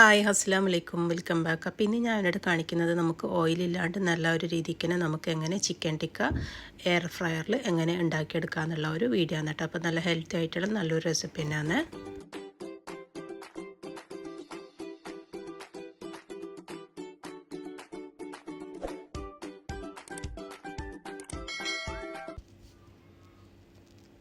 Hi അസ്സാം വലൈക്കും welcome back. അപ്പം ഇന്ന് ഞാനിവിടെ കാണിക്കുന്നത് നമുക്ക് ഓയിലില്ലാണ്ട് നല്ല ഒരു രീതിക്ക് തന്നെ നമുക്ക് എങ്ങനെ ചിക്കൻ ടിക്ക എയർ ഫ്രയറിൽ എങ്ങനെ ഉണ്ടാക്കിയെടുക്കുക എന്നുള്ള ഒരു വീഡിയോ ആണ് കേട്ടോ. അപ്പോൾ നല്ല ഹെൽത്തി ആയിട്ടുള്ള നല്ലൊരു റെസിപ്പി തന്നെയാണ്.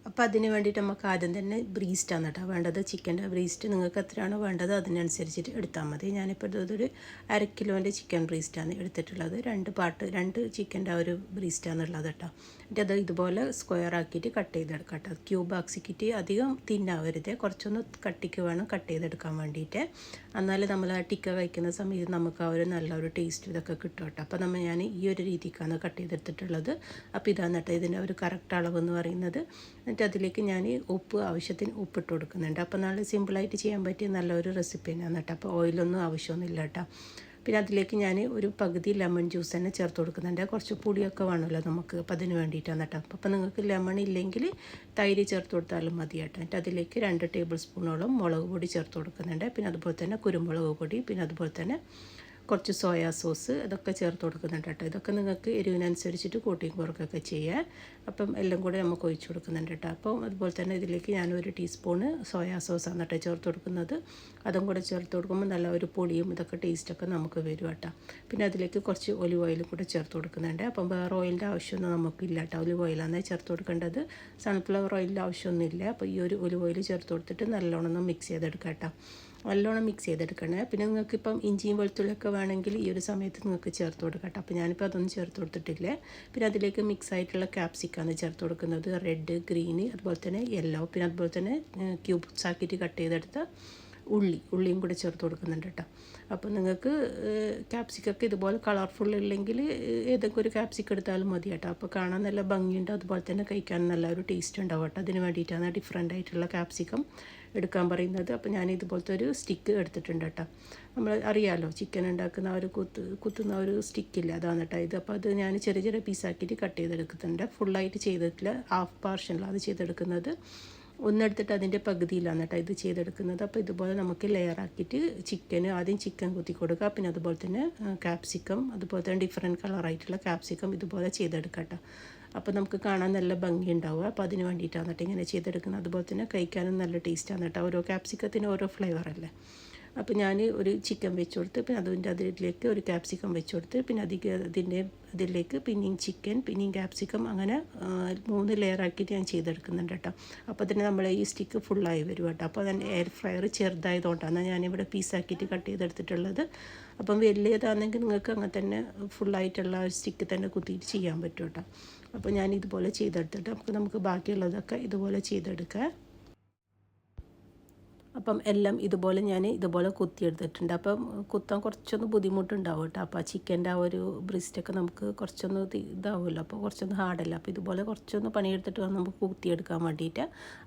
അപ്പോൾ അതിന് വേണ്ടിയിട്ട് നമുക്ക് ആദ്യം തന്നെ ബ്രീസ്റ്റാണ് കേട്ടോ വേണ്ടത്. ചിക്കന്റെ ബ്രീസ്റ്റ് നിങ്ങൾക്ക് എത്രയാണോ വേണ്ടത് അതിനനുസരിച്ചിട്ട് എടുത്താൽ മതി. ഞാനിപ്പോൾ ഇതൊരു അര കിലോന്റെ ചിക്കൻ ബ്രീസ്റ്റാണ് എടുത്തിട്ടുള്ളത്. രണ്ട് പാട്ട് രണ്ട് ചിക്കന്റെ ഒരു ബ്രീസ്റ്റാണ് ഉള്ളത് കേട്ടോ എന്നിട്ട് അത് ഇതുപോലെ സ്ക്വയർ ആക്കിയിട്ട് കട്ട് ചെയ്തെടുക്കാം കേട്ടോ ക്യൂബ് ആക്സിക്കിട്ട് അധികം തിന്നാവരുത്. കുറച്ചൊന്ന് കട്ടിക്ക് വേണം കട്ട് ചെയ്തെടുക്കാൻ വേണ്ടിയിട്ട്. എന്നാൽ നമ്മൾ ആ ടിക്ക കഴിക്കുന്ന സമയത്ത് നമുക്ക് ആ ഒരു നല്ലൊരു ടേസ്റ്റ് ഇതൊക്കെ കിട്ടും കേട്ടോ അപ്പോൾ നമ്മൾ ഞാൻ ഈ ഒരു രീതിക്കാണ് കട്ട് ചെയ്തെടുത്തിട്ടുള്ളത്. അപ്പോൾ ഇതാണ് കേട്ടോ ഇതിന്റെ ഒരു കറക്റ്റ് അളവ് എന്ന് പറയുന്നത്. എന്നിട്ട് അതിലേക്ക് ഞാൻ ഉപ്പ് ആവശ്യത്തിന് ഉപ്പിട്ട് കൊടുക്കുന്നുണ്ട്. അപ്പോൾ നല്ല സിമ്പിളായിട്ട് ചെയ്യാൻ പറ്റിയ നല്ലൊരു റെസിപ്പി തന്നെയാണ് കേട്ടോ. അപ്പോൾ ഓയിലൊന്നും ആവശ്യമൊന്നുമില്ല കേട്ടോ. പിന്നെ അതിലേക്ക് ഞാൻ ഒരു പകുതി ലെമൺ ജ്യൂസ് തന്നെ ചേർത്ത് കൊടുക്കുന്നുണ്ട്. കുറച്ച് പുളിയൊക്കെ വേണമല്ലോ നമുക്ക്. അപ്പോൾ അതിന് വേണ്ടിയിട്ടാണ് കേട്ടോ. അപ്പോൾ നിങ്ങൾക്ക് ലെമൺ ഇല്ലെങ്കിൽ തൈര് ചേർത്ത് കൊടുത്താലും മതി കേട്ടോ. എന്നിട്ട് അതിലേക്ക് രണ്ട് ടേബിൾ സ്പൂണോളം മുളക് പൊടി ചേർത്ത് കൊടുക്കുന്നുണ്ട്. പിന്നെ അതുപോലെ തന്നെ കുരുമുളക് പൊടി പിന്നെ അതുപോലെ തന്നെ കുറച്ച് സോയാ സോസ് ഇതൊക്കെ ചേർത്ത് കൊടുക്കുന്നുണ്ട് കേട്ടോ. ഇതൊക്കെ നിങ്ങൾക്ക് എരിവിനനുസരിച്ചിട്ട് കൂട്ടിയും കുറക്കൊക്കെ ചെയ്യാം. അപ്പം എല്ലാം കൂടെ നമുക്ക് ഒഴിച്ചു കൊടുക്കുന്നുണ്ട് കേട്ടോ. അപ്പം അതുപോലെ തന്നെ ഇതിലേക്ക് ഞാൻ ഞാനൊരു ടീസ്പൂണ് സോയാ സോസാണ് കേട്ടോ ചേർത്ത് കൊടുക്കുന്നത്. അതും കൂടെ ചേർത്ത് കൊടുക്കുമ്പോൾ നല്ല ഒരു പൊടിയും ഇതൊക്കെ ടേസ്റ്റൊക്കെ നമുക്ക് വരും കേട്ടോ. പിന്നെ അതിലേക്ക് കുറച്ച് ഒലിവ് ഓയിലും കൂടെ ചേർത്ത് കൊടുക്കുന്നുണ്ട്. അപ്പം വേറെ ഓയിലിന്റെ ആവശ്യമൊന്നും നമുക്കില്ല കേട്ടോ. ഒലിവ് ഓയിലാണ് ചേർത്ത് കൊടുക്കേണ്ടത്. സൺഫ്ലവർ ഓയിലിന്റെ ആവശ്യമൊന്നുമില്ല. അപ്പോൾ ഈ ഒരു ഒലിവ് ഓയിൽ ചേർത്ത് കൊടുത്തിട്ട് നല്ലോണം മിക്സ് ചെയ്തെടുക്കാം കേട്ടോ. നല്ലോണം മിക്സ് ചെയ്തെടുക്കണേ. പിന്നെ നിങ്ങൾക്ക് ഇപ്പം ഇഞ്ചിയും വെളുത്തുള്ളിയൊക്കെ വേണമെങ്കിൽ ഈ ഒരു സമയത്ത് നിങ്ങൾക്ക് ചേർത്ത് കൊടുക്കട്ടെ. അപ്പോൾ ഞാനിപ്പോൾ അതൊന്നും ചേർത്ത് കൊടുത്തിട്ടില്ല. പിന്നെ അതിലേക്ക് മിക്സ് ആയിട്ടുള്ള ക്യാപ്സിക്കാണ് ചേർത്ത് കൊടുക്കുന്നത്. റെഡ് ഗ്രീന് അതുപോലെ തന്നെ യെല്ലോ പിന്നെ അതുപോലെ തന്നെ ക്യൂബ്സ് ആക്കിയിട്ട് കട്ട് ചെയ്തെടുത്ത ഉള്ളി. ഉള്ളിയും കൂടെ ചേർത്ത് കൊടുക്കുന്നുണ്ട് കേട്ടോ. അപ്പോൾ നിങ്ങൾക്ക് ക്യാപ്സിക്കൊക്കെ ഇതുപോലെ കളർഫുൾ ഇല്ലെങ്കിൽ ഏതൊക്കെ ഒരു ക്യാപ്സിക്ക് എടുത്താലും മതി കേട്ടോ. അപ്പോൾ കാണാൻ നല്ല ഭംഗിയുണ്ട്. അതുപോലെ തന്നെ കഴിക്കാൻ നല്ല ഒരു ടേസ്റ്റ് ഉണ്ടാവും കേട്ടോ. അതിന് വേണ്ടിയിട്ടാണ് ഡിഫറെന്റ് ആയിട്ടുള്ള ക്യാപ്സിക്കം എടുക്കാൻ പറയുന്നത്. അപ്പോൾ ഞാൻ ഇതുപോലത്തെ ഒരു സ്റ്റിക്ക് എടുത്തിട്ടുണ്ട് കേട്ടോ. നമ്മൾ അറിയാമല്ലോ ചിക്കൻ ഉണ്ടാക്കുന്ന ഒരു കുത്ത് കുത്തുന്ന ഒരു സ്റ്റിക്കില്ല അതാണ് കേട്ടോ ഇത്. അപ്പോൾ അത് ഞാൻ ചെറിയ ചെറിയ പീസാക്കിയിട്ട് കട്ട് ചെയ്തെടുക്കുന്നുണ്ട്. ഫുള്ളായിട്ട് ചെയ്തിട്ടില്ല ഹാഫ് പാർഷനിലാണ് അത് ചെയ്തെടുക്കുന്നത്. ഒന്നെടുത്തിട്ട് അതിന്റെ പകുതിയിലാണ് കേട്ടോ ഇത് ചെയ്തെടുക്കുന്നത്. അപ്പോൾ ഇതുപോലെ നമുക്ക് ലെയർ ആക്കിയിട്ട് ചിക്കന് ആദ്യം ചിക്കൻ കുത്തി കൊടുക്കുക. പിന്നെ അതുപോലെ തന്നെ കാപ്സിക്കം അതുപോലെ തന്നെ ഡിഫറെന്റ് കളറായിട്ടുള്ള കാപ്സിക്കം ഇതുപോലെ ചെയ്തെടുക്കാം കേട്ടോ. അപ്പോൾ നമുക്ക് കാണാൻ നല്ല ഭംഗി ഉണ്ടാവുക അപ്പോൾ അതിന് വേണ്ടിയിട്ടാണ് കേട്ടോ ഇങ്ങനെ ചെയ്തെടുക്കുന്നത്. അതുപോലെ തന്നെ കഴിക്കാനും നല്ല ടേസ്റ്റാണ് കേട്ടോ. ഓരോ ക്യാപ്സിക്കത്തിന് ഓരോ ഫ്ലേവർ അല്ലേ? അപ്പോൾ ഞാൻ ഒരു ചിക്കൻ വെച്ച് കൊടുത്ത് പിന്നെ അതിന്റെ അതിലേക്ക് ഒരു ക്യാപ്സിക്കം വെച്ച് കൊടുത്ത് പിന്നെ അതിൽ അതിന്റെ അതിലേക്ക് പിന്നെയും ചിക്കൻ പിന്നെയും ക്യാപ്സിക്കം അങ്ങനെ മൂന്ന് ലെയർ ആക്കിയിട്ട് ഞാൻ ചെയ്തെടുക്കുന്നുണ്ട് കേട്ടോ. അപ്പോൾ തന്നെ നമ്മൾ ഈ സ്റ്റിക്ക് ഫുള്ളായി വരും കേട്ടോ. അപ്പോൾ അതിന്റെ എയർ ഫ്രയർ ചെറുതായതുകൊണ്ടാണ് ഞാനിവിടെ പീസാക്കിയിട്ട് കട്ട് ചെയ്തെടുത്തിട്ടുള്ളത്. അപ്പം വലിയതാണെങ്കിൽ നിങ്ങൾക്ക് അങ്ങനെ തന്നെ ഫുള്ളായിട്ടുള്ള ഒരു സ്റ്റിക്ക് തന്നെ കുത്തിയിട്ട് ചെയ്യാൻ പറ്റും കേട്ടോ. അപ്പോൾ ഞാൻ ഇതുപോലെ ചെയ്തെടുത്തിട്ട് അപ്പോൾ നമുക്ക് ബാക്കിയുള്ളതൊക്കെ ഇതുപോലെ ചെയ്തെടുക്കാം. അപ്പം എല്ലാം ഇതുപോലെ ഞാൻ ഇതുപോലെ കുത്തിയെടുത്തിട്ടുണ്ട്. അപ്പം കുത്താൻ കുറച്ചൊന്ന് ബുദ്ധിമുട്ടുണ്ടാവും കേട്ടോ. അപ്പോൾ ആ ചിക്കന്റെ ആ ഒരു ബ്രിസ്റ്റൊക്കെ നമുക്ക് കുറച്ചൊന്ന് ഇതാവുമല്ലോ. അപ്പോൾ കുറച്ചൊന്ന് ഹാർഡല്ല. അപ്പോൾ ഇതുപോലെ കുറച്ചൊന്ന് പണിയെടുത്തിട്ട് വേണം നമുക്ക് കുത്തിയെടുക്കാൻ വേണ്ടിയിട്ട്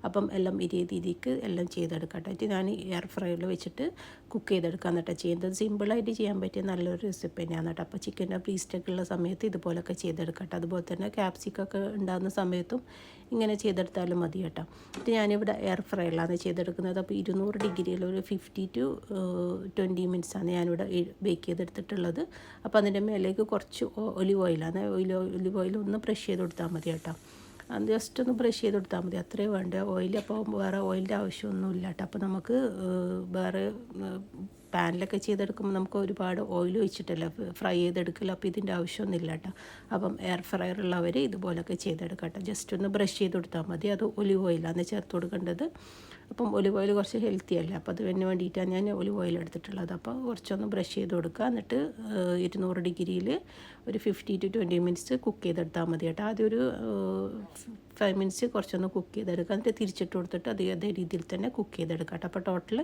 അപ്പം എല്ലാം ഈ രീതിക്ക് എല്ലാം ചെയ്തെടുക്കാം കേട്ടോ. ഞാൻ എയർ ഫ്രൈയിൽ വെച്ചിട്ട് കുക്ക് ചെയ്തെടുക്കാൻ കേട്ടോ ചെയ്യുന്നത്. സിമ്പിളായിട്ട് ചെയ്യാൻ പറ്റിയ നല്ലൊരു റെസിപ്പി തന്നെയാണ് കേട്ടോ. അപ്പോൾ ചിക്കന്റെ ബ്രീസ്റ്റൊക്കെ ഉള്ള സമയത്ത് ഇതുപോലൊക്കെ ചെയ്തെടുക്കട്ടെ അതുപോലെ തന്നെ ക്യാപ്സിക്കൊക്കെ ഉണ്ടാകുന്ന സമയത്തും ഇങ്ങനെ ചെയ്തെടുത്താലും മതി കേട്ടോ. ഇത് ഞാനിവിടെ എയർ ഫ്രൈയിലാണ് ചെയ്തെടുക്കുന്നത്. അപ്പോൾ ഇരുന്നൂറ് ഡിഗ്രിയിൽ ഒരു ഫിഫ്റ്റി ടു ട്വന്റി മിനിറ്റ്സാണ് ഞാനിവിടെ ബേക്ക് ചെയ്തെടുത്തിട്ടുള്ളത്. അപ്പോൾ അതിന്റെ മേലേക്ക് കുറച്ച് ഒലിവ് ഓയിലാണ് ഓയിൽ ഒലിവ് ഓയിൽ ഒന്ന് ബ്രഷ് ചെയ്ത് കൊടുത്താൽ മതി കേട്ടോ. ജസ്റ്റ് ഒന്ന് ബ്രഷ് ചെയ്ത് കൊടുത്താൽ മതി. അത്രയും വേണ്ട. ഓയിൽ അപ്പോൾ വേറെ ഓയിലിന്റെ ആവശ്യമൊന്നുമില്ല കേട്ടോ. അപ്പോൾ നമുക്ക് വേറെ പാനിലൊക്കെ ചെയ്തെടുക്കുമ്പോൾ നമുക്ക് ഒരുപാട് ഓയിൽ ഒഴിച്ചിട്ടല്ല ഫ്രൈ ചെയ്തെടുക്കില്ല അപ്പോൾ ഇതിന്റെ ആവശ്യമൊന്നുമില്ല കേട്ടോ. അപ്പം എയർ ഫ്രയർ ഉള്ളവർ ഇതുപോലൊക്കെ കേട്ടോ ജസ്റ്റ് ഒന്ന് ബ്രഷ് ചെയ്ത് കൊടുത്താൽ മതി. അത് ഒലിവ് ഓയിലാണ് ചേർത്ത് കൊടുക്കേണ്ടത്. അപ്പം ഒലിവ് ഓയിൽ കുറച്ച് ഹെൽത്തി അല്ലേ? അപ്പോൾ അതിന് വേണ്ടിയിട്ടാണ് ഞാൻ ഒലിവ് ഓയിൽ എടുത്തിട്ടുള്ളത്. അപ്പോൾ കുറച്ചൊന്ന് ബ്രഷ് ചെയ്ത് കൊടുക്കുക. എന്നിട്ട് ഇരുന്നൂറ് ഡിഗ്രിയിൽ ഒരു fifty to twenty minutes cook ചെയ്തെടുത്താൽ മതി കേട്ടോ. ആദ്യം ഒരു ഫൈവ് മിനിറ്റ്സ് കുറച്ചൊന്ന് കുക്ക് ചെയ്തെടുക്കുക. എന്നിട്ട് തിരിച്ചിട്ട് കൊടുത്തിട്ട് അതേ അതേ രീതിയിൽ തന്നെ കുക്ക് ചെയ്തെടുക്കാം കേട്ടോ. അപ്പോൾ total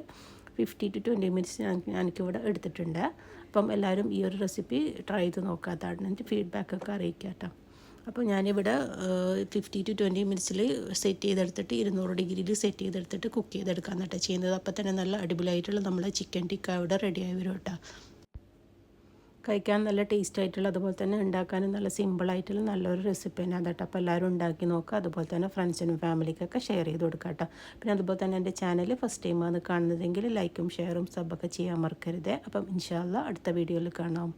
fifty to twenty minutes ഞാൻ എനിക്കിവിടെ എടുത്തിട്ടുണ്ട്. അപ്പം എല്ലാവരും ഈ ഒരു റെസിപ്പി ട്രൈ ചെയ്ത് നോക്കാത്തതാണ് എന്റെ ഫീഡ്ബാക്കൊക്കെ അറിയിക്കാം കേട്ടോ. അപ്പോൾ ഞാനിവിടെ ഫിഫ്റ്റി ടു ട്വന്റി മിനിറ്റ്സിൽ സെറ്റ് ചെയ്തെടുത്തിട്ട് ഇരുന്നൂറ് ഡിഗ്രിയിൽ സെറ്റ് ചെയ്തെടുത്തിട്ട് കുക്ക് ചെയ്തെടുക്കാൻ കേട്ടോ ചെയ്യുന്നത്. അപ്പോൾ തന്നെ നല്ല അടിപൊളിയായിട്ടുള്ള നമ്മളെ ചിക്കൻ ടിക്ക ഇവിടെ റെഡിയായി വരും കേട്ടോ. കഴിക്കാൻ നല്ല ടേസ്റ്റ് ആയിട്ടുള്ള അതുപോലെ തന്നെ ഉണ്ടാക്കാനും നല്ല സിമ്പിളായിട്ടുള്ള നല്ലൊരു റെസിപ്പി തന്നെ അതാട്ടോ അപ്പോൾ എല്ലാവരും ഉണ്ടാക്കി നോക്കുക അതുപോലെ തന്നെ ഫ്രണ്ട്സിനും ഫാമിലിക്കൊക്കെ ഷെയർ ചെയ്ത് കൊടുക്കുക കേട്ടോ. പിന്നെ അതുപോലെ തന്നെ എന്റെ ചാനൽ ഫസ്റ്റ് ടൈം ടൈമാണ് കാണുന്നതെങ്കിൽ ലൈക്കും ഷെയറും സബൊക്കെ ചെയ്യാൻ മറക്കരുത്. അപ്പം ഇൻഷാല്ല അടുത്ത വീഡിയോയിൽ കാണാം.